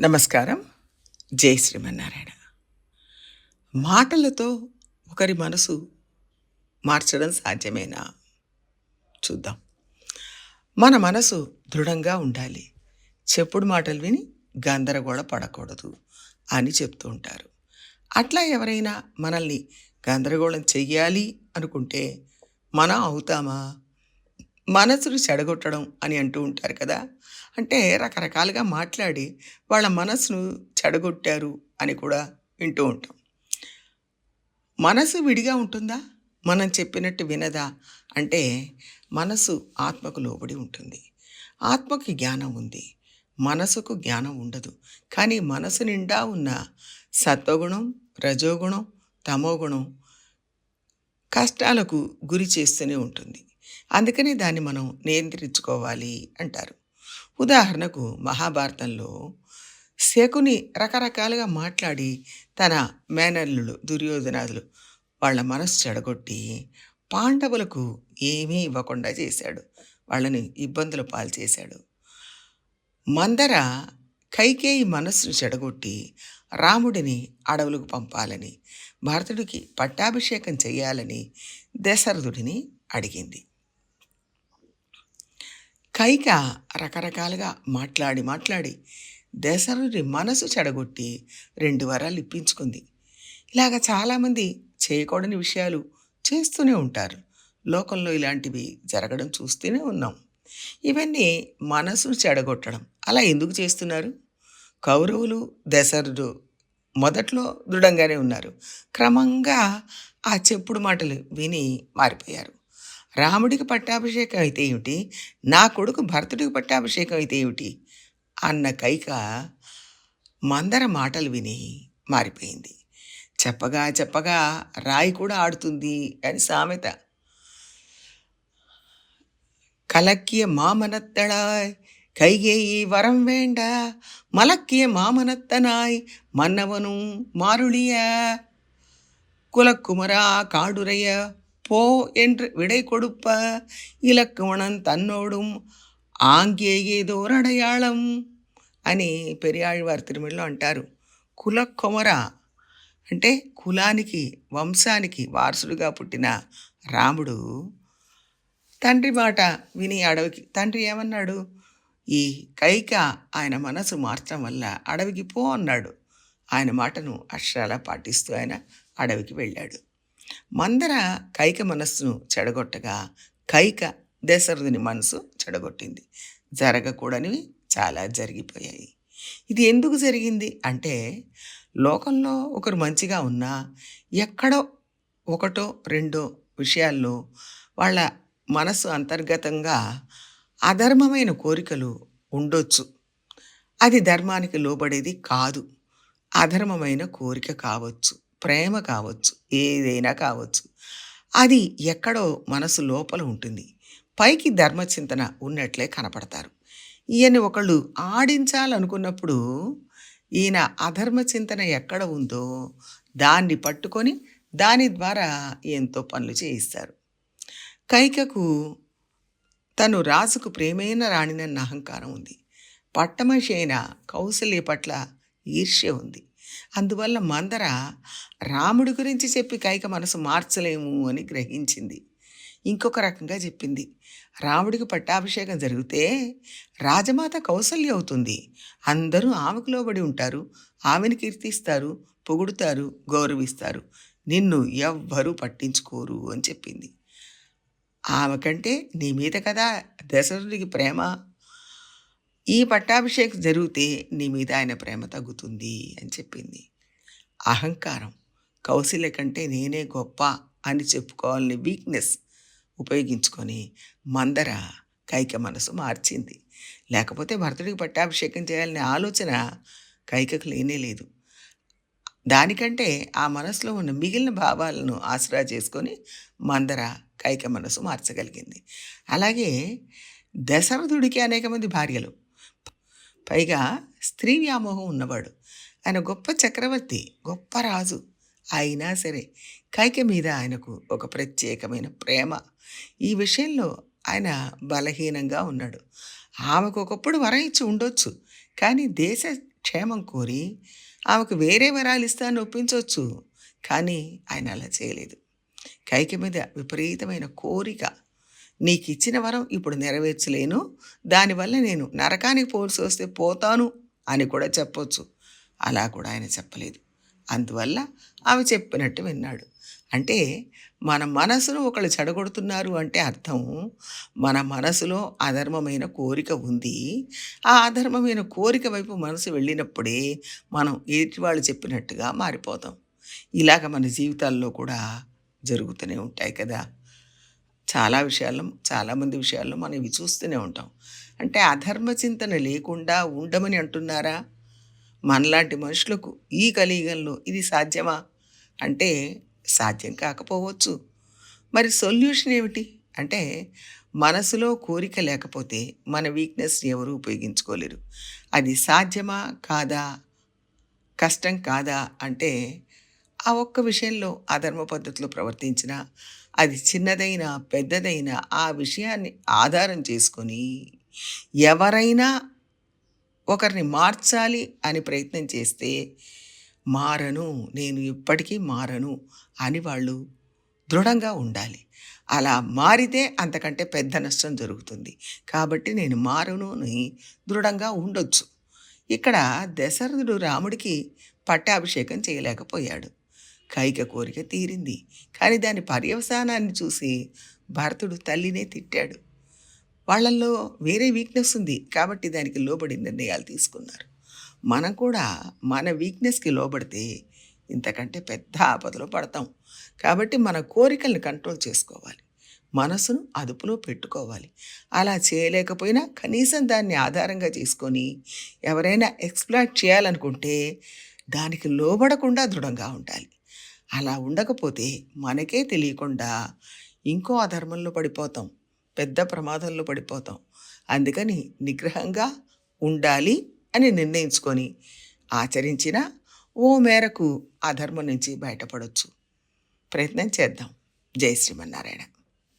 నమస్కారం. జై శ్రీమన్నారాయణ. మాటలతో ఒకరి మనసు మార్చడం సాధ్యమేనా? చూద్దాం. మన మనసు దృఢంగా ఉండాలి. చెప్పుడు మాటలు విని గందరగోళ పడకూడదు అని చెప్తూ ఉంటారు. అట్లా ఎవరైనా మనల్ని గందరగోళం చెయ్యాలి అనుకుంటే మనం అవుతామా? మనసును చెడగొట్టడం అని అంటూ ఉంటారు కదా. అంటే రకరకాలుగా మాట్లాడి వాళ్ళ మనసును చెడగొట్టారు అని కూడా వింటూ ఉంటాం. మనసు విడిగా ఉంటుందా? మనం చెప్పినట్టు వినదా? అంటే మనసు ఆత్మకు లోబడి ఉంటుంది. ఆత్మకి జ్ఞానం ఉంది. మనసుకు జ్ఞానం ఉండదు. కానీ మనసు నిండా ఉన్న సత్వగుణం రజోగుణం తమోగుణం కష్టాలకు గురి చేస్తూనే ఉంటుంది. అందుకని దాన్ని మనం నియంత్రించుకోవాలి అంటారు. ఉదాహరణకు మహాభారతంలో శకుని రకరకాలుగా మాట్లాడి తన మేనల్లులు దుర్యోధనాదులు వాళ్ళ మనస్సు చెడగొట్టి పాండవులకు ఏమీ ఇవ్వకుండా చేశాడు. వాళ్ళని ఇబ్బందుల పాలు చేశాడు. మందర కైకేయి మనస్సును చెడగొట్టి రాముడిని అడవులకు పంపాలని భరతుడికి పట్టాభిషేకం చేయాలని దశరథుడిని అడిగింది. కైక రకరకాలుగా మాట్లాడి మాట్లాడి దశరథుడి మనసు చెడగొట్టి రెండు వరాలు ఇప్పించుకుంది. ఇలాగ చాలామంది చేయకూడని విషయాలు చేస్తూనే ఉంటారు. లోకంలో ఇలాంటివి జరగడం చూస్తూనే ఉన్నాం. ఇవన్నీ మనసును చెడగొట్టడం. అలా ఎందుకు చేస్తున్నారు? కౌరవులు దశరథుడు మొదట్లో దృఢంగానే ఉన్నారు. క్రమంగా ఆ చెప్పుడు మాటలు విని మారిపోయారు. రాముడికి పట్టాభిషేకం అయితే ఏమిటి నా కొడుకు భరతుడికి పట్టాభిషేకం అయితే ఏమిటి అన్న కైక మందర మాటలు విని మారిపోయింది చెప్పగా చెప్పగా రాయి కూడా ఆడుతుంది అని సామెత கலக்கிய மாமனத்தடாய் கைகேயி வரம் வேண்ட மலக்கிய மாமனத்தனாய் மன்னவனும் மாருளிய குலக்குமரா காடுரைய போ என்று விடை கொடுப்ப இலக்குவணன் தன்னோடும் ఆంగే ఏదోరడయాళం అని పెరియాழ்వారు తిరుమలలో అంటారు కుల కొమర అంటే కులానికి వంశానికి వారసుడిగా పుట్టిన రాముడు తండ్రి మాట విని అడవికి తండ్రి ఏమన్నాడు ఈ కైక ఆయన మనసు మార్చడం వల్ల అడవికి పో అన్నాడు ఆయన మాటను అక్షరాల పాటిస్తూ ఆయన అడవికి వెళ్ళాడు మందర కైక మనస్సును చెడగొట్టగా కైక దశరథుని మనసు చెడగొట్టింది. జరగకూడనివి చాలా జరిగిపోయాయి. ఇది ఎందుకు జరిగింది? అంటే లోకంలో ఒకరు మంచిగా ఉన్నా ఎక్కడో ఒకటో రెండో విషయాల్లో వాళ్ళ మనసు అంతర్గతంగా అధర్మమైన కోరికలు ఉండొచ్చు. అది ధర్మానికి లోబడేది కాదు. అధర్మమైన కోరిక కావచ్చు. ప్రేమ కావచ్చు ఏదైనా కావచ్చు. అది ఎక్కడో మనసు లోపల ఉంటుంది. పైకి ధర్మచింతన ఉన్నట్లే కనపడతారు. ఈయన్ని ఒకళ్ళు ఆడించాలనుకున్నప్పుడు ఈయన అధర్మ చింతన ఎక్కడ ఉందో దాన్ని పట్టుకొని దాని ద్వారా ఎంతో పనులు చేయిస్తారు. కైకకు తను రాజుకు ప్రేమైన రాణినన్న అహంకారం ఉంది. పట్టమషి అయిన కౌసల్య పట్ల ఈర్ష్య ఉంది. అందువల్ల మందర రాముడి గురించి చెప్పి కైక మనసు మార్చలేము అని గ్రహించింది. ఇంకొక రకంగా చెప్పింది. రాముడికి పట్టాభిషేకం జరిగితే రాజమాత కౌసల్య అవుతుంది. అందరూ ఆమెకు లోబడి ఉంటారు. ఆమెను కీర్తిస్తారు పొగుడుతారు గౌరవిస్తారు. నిన్ను ఎవ్వరూ పట్టించుకోరు అని చెప్పింది. ఆమె కంటే నీ మీద కదా దశరథుడికి ప్రేమ. ఈ పట్టాభిషేకం జరిగితే నీ మీద ఆయన ప్రేమ తగ్గుతుంది అని చెప్పింది. అహంకారం కౌశల్య కంటే నేనే గొప్ప అని చెప్పుకోవాలని వీక్నెస్ ఉపయోగించుకొని మందర కైక మనసు మార్చింది. లేకపోతే భర్తుడికి పట్టాభిషేకం చేయాలనే ఆలోచన కైకకు లేనే లేదు. దానికంటే ఆ మనసులో ఉన్న మిగిలిన భావాలను ఆసరా చేసుకొని మందర కైక మనసు మార్చగలిగింది. అలాగే దశరథుడికి అనేక మంది భార్యలు. పైగా స్త్రీ వ్యామోహం ఉన్నవాడు. ఆయన గొప్ప చక్రవర్తి గొప్ప రాజు. అయినా సరే కైక మీద ఆయనకు ఒక ప్రత్యేకమైన ప్రేమ. ఈ విషయంలో ఆయన బలహీనంగా ఉన్నాడు. ఆమెకు ఒకప్పుడు వరం ఇచ్చి ఉండొచ్చు. కానీ దేశ క్షేమం కోరి ఆమెకు వేరే వరాలు ఇస్తాను ఒప్పించవచ్చు కానీ ఆయన అలా చేయలేదు. కైకి మీద విపరీతమైన కోరిక నీకు ఇచ్చిన వరం ఇప్పుడు నెరవేర్చలేను. దానివల్ల నేను నరకానికి పోల్సి వస్తే పోతాను అని కూడా చెప్పొచ్చు. అలా కూడా ఆయన చెప్పలేదు. అందువల్ల ఆమె చెప్పినట్టు విన్నాడు. అంటే మన మనసును ఒకళ్ళు చెడగొడుతున్నారు అంటే అర్థం. మన మనసులో అధర్మమైన కోరిక ఉంది. ఆ అధర్మమైన కోరిక వైపు మనసు వెళ్ళినప్పుడే మనం ఎదుటి వాళ్ళు చెప్పినట్టుగా మారిపోతాం. ఇలాగ మన జీవితాల్లో కూడా జరుగుతూనే ఉంటాయి కదా. చాలా విషయాల్లో చాలామంది విషయాల్లో మనం ఇవి చూస్తూనే ఉంటాం. అంటే అధర్మ చింతన లేకుండా ఉండమని అంటున్నారా? మనలాంటి మనుషులకు ఈ కలియుగంలో ఇది సాధ్యమా? అంటే సాధ్యం కాకపోవచ్చు. మరి సొల్యూషన్ ఏమిటి? అంటే మనసులో కోరిక లేకపోతే మన వీక్నెస్ని ఎవరు ఉపయోగించుకోలేరు. అది సాధ్యమా కాదా? కష్టం కాదా? అంటే ఆ ఒక్క విషయంలో అధర్మ పద్ధతిలో ప్రవర్తించిన అది చిన్నదైనా పెద్దదైనా ఆ విషయాన్ని ఆధారం చేసుకొని ఎవరైనా ఒకరిని మార్చాలి అని ప్రయత్నం చేస్తే మారను నేను ఇప్పటికీ మారను అని వాళ్ళు దృఢంగా ఉండాలి. అలా మారితే అంతకంటే పెద్ద నష్టం జరుగుతుంది. కాబట్టి నేను మారును అని దృఢంగా ఉండొచ్చు. ఇక్కడ దశరథుడు రాముడికి పట్టాభిషేకం చేయలేకపోయాడు. కైక కోరిక తీరింది. కానీ దాని పర్యవసానాన్ని చూసి భరతుడు తల్లినే తిట్టాడు. వాళ్ళల్లో వేరే వీక్నెస్ ఉంది కాబట్టి దానికి లోబడి నిర్ణయాలు తీసుకున్నారు. మనం కూడా మన వీక్నెస్కి లోబడితే ఇంతకంటే పెద్ద ఆపదలో పడతాం. కాబట్టి మన కోరికల్ని కంట్రోల్ చేసుకోవాలి. మనసును అదుపులో పెట్టుకోవాలి. అలా చేయలేకపోయినా కనీసం దాన్ని ఆధారంగా చేసుకొని ఎవరైనా ఎక్స్ప్లాయిట్ చేయాలనుకుంటే దానికి లోబడకుండా దృఢంగా ఉండాలి. అలా ఉండకపోతే మనకే తెలియకుండా ఇంకో అధర్మంలో పడిపోతాం పెద్ద ప్రమాదంలో పడిపోతాం. అందుకని నిగ్రహంగా ఉండాలి అని నిర్ణయించుకొని ఆచరించిన ఓ మేరకు అధర్మం నుంచి బయటపడవచ్చు ప్రయత్నం చేద్దాం. జై శ్రీమన్నారాయణ.